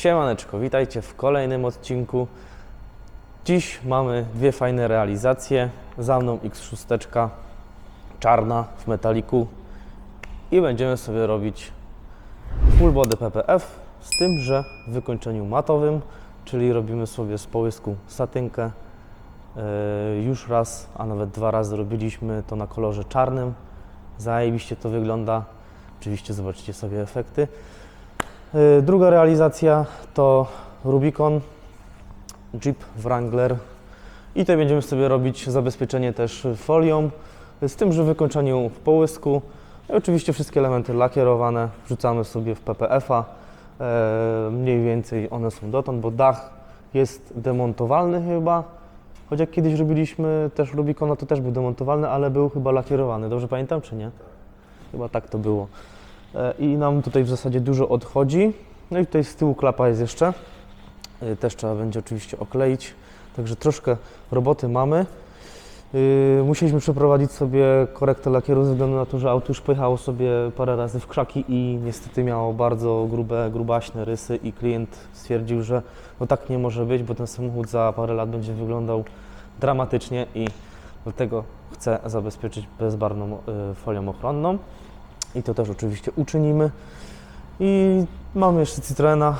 Siemaneczko, witajcie w kolejnym odcinku. Dziś mamy dwie fajne realizacje. Za mną X6 czarna w metaliku i będziemy sobie robić full body PPF z tym, że w wykończeniu matowym, czyli robimy sobie z połysku satynkę. Yy, Już raz, a nawet dwa razy robiliśmy to na kolorze czarnym. Zajebiście to wygląda. Oczywiście zobaczycie sobie efekty. Yy, Druga realizacja to Rubicon Jeep Wrangler. I tutaj będziemy sobie robić zabezpieczenie też folią z tym, że wykończeniu w połysku. I oczywiście wszystkie elementy lakierowane wrzucamy sobie w PPF-a e, mniej więcej one są dotąd, bo dach jest demontowalny chyba. Choć jak kiedyś robiliśmy też Rubicona to też był demontowalny, ale był chyba lakierowany, dobrze pamiętam czy nie? Chyba tak to było i nam tutaj w zasadzie dużo odchodzi no i tutaj z tyłu klapa jest jeszcze Y, Też trzeba będzie oczywiście okleić. Także troszkę roboty mamy. Yy, Musieliśmy przeprowadzić sobie korektę lakieru ze względu na to, że auto już pojechało sobie parę razy w krzaki i niestety miało bardzo grube, grubaśne rysy i klient stwierdził, że no tak nie może być, bo ten samochód za parę lat będzie wyglądał dramatycznie i dlatego chcę zabezpieczyć bezbarwną folią ochronną i to też oczywiście uczynimy. I mamy jeszcze Citroena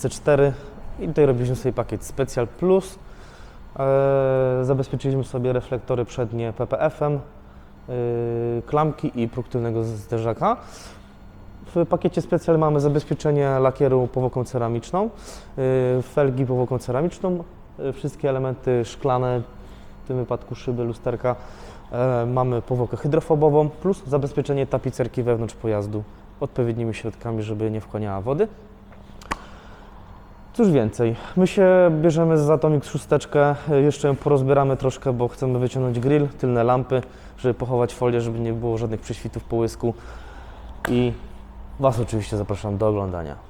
C4 i tutaj robiliśmy sobie pakiet Special Plus. Eee, zabezpieczyliśmy sobie reflektory przednie PPF-em, yy, klamki i próg tylnego zderzaka. W pakiecie Special mamy zabezpieczenie lakieru powłoką ceramiczną, yy, felgi powłoką ceramiczną, wszystkie elementy szklane, w tym wypadku szyby, lusterka. E, mamy powłokę hydrofobową plus zabezpieczenie tapicerki wewnątrz pojazdu odpowiednimi środkami, żeby nie wchłaniała wody. Cóż więcej, my się bierzemy za tą X6, jeszcze ją porozbieramy troszkę, bo chcemy wyciągnąć grill, tylne lampy, żeby pochować folię, żeby nie było żadnych prześwitów po łysku i Was oczywiście zapraszam do oglądania.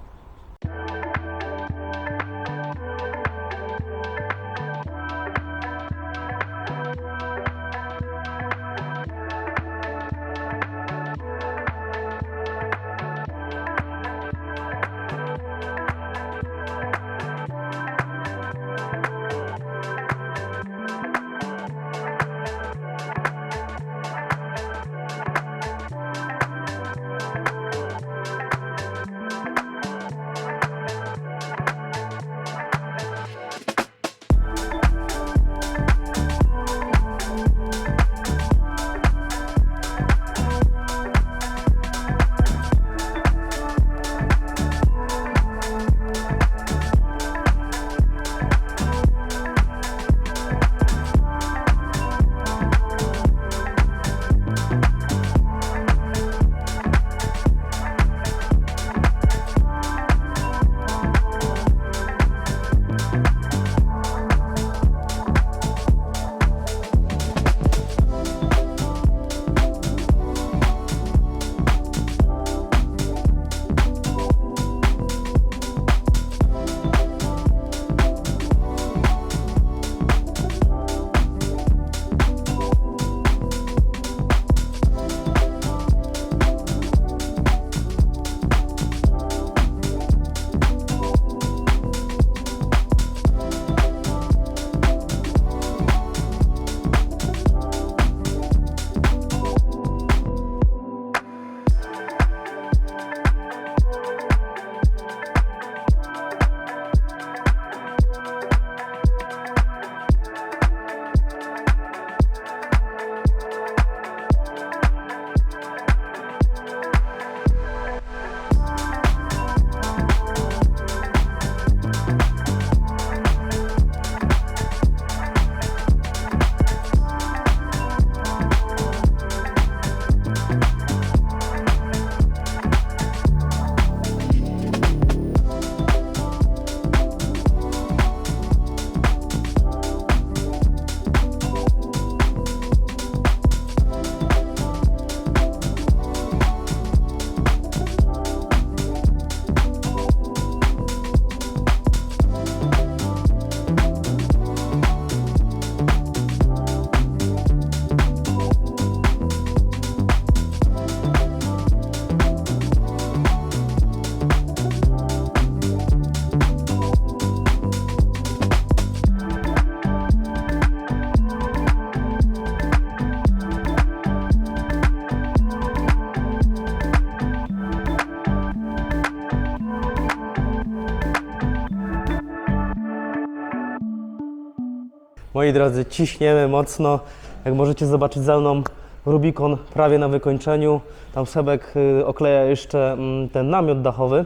Moi drodzy, ciśniemy mocno. Jak możecie zobaczyć za mną, Rubikon prawie na wykończeniu. Tam Sebek y, okleja jeszcze mm, ten namiot dachowy.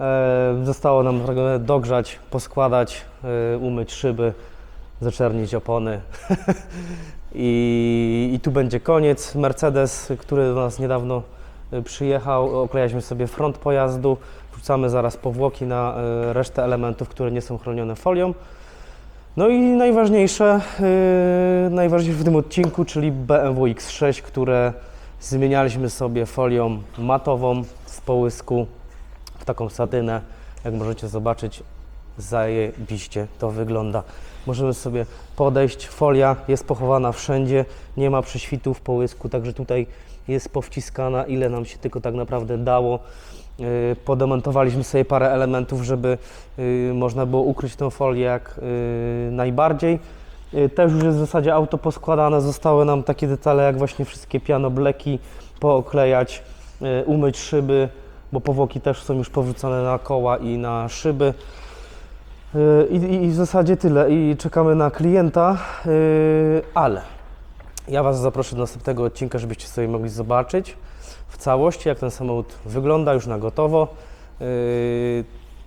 E, Zostało nam dogrzać, poskładać, y, umyć szyby, zaczernić opony. I, I tu będzie koniec. Mercedes, który do nas niedawno y, przyjechał, oklejaliśmy sobie front pojazdu. Wrzucamy zaraz powłoki na y, resztę elementów, które nie są chronione folią. No i najważniejsze, yy, najważniejsze w tym odcinku, czyli BMW X6, które zmienialiśmy sobie folią matową z połysku w taką satynę. Jak możecie zobaczyć, zajebiście to wygląda. Możemy sobie podejść, folia jest pochowana wszędzie, nie ma prześwitów połysku, także tutaj jest powciskana, ile nam się tylko tak naprawdę dało. Yy, Podemontowaliśmy sobie parę elementów, żeby yy, można było ukryć tę folię jak yy, najbardziej. Też już jest w zasadzie auto poskładane, zostały nam takie detale jak właśnie wszystkie pianobleki pooklejać, umyć szyby, bo powłoki też są już powrzucone na koła i na szyby. I, i- I w zasadzie tyle. I czekamy na klienta, ale ja Was zaproszę do następnego odcinka, żebyście sobie mogli zobaczyć w całości, jak ten samochód wygląda już na gotowo, yy,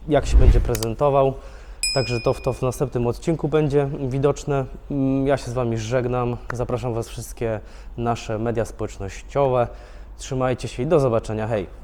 jak się będzie prezentował. Także to, to w następnym odcinku będzie widoczne. Mm, Ja się z Wami żegnam. Zapraszam Was wszystkie nasze media społecznościowe. Trzymajcie się i do zobaczenia. Hej!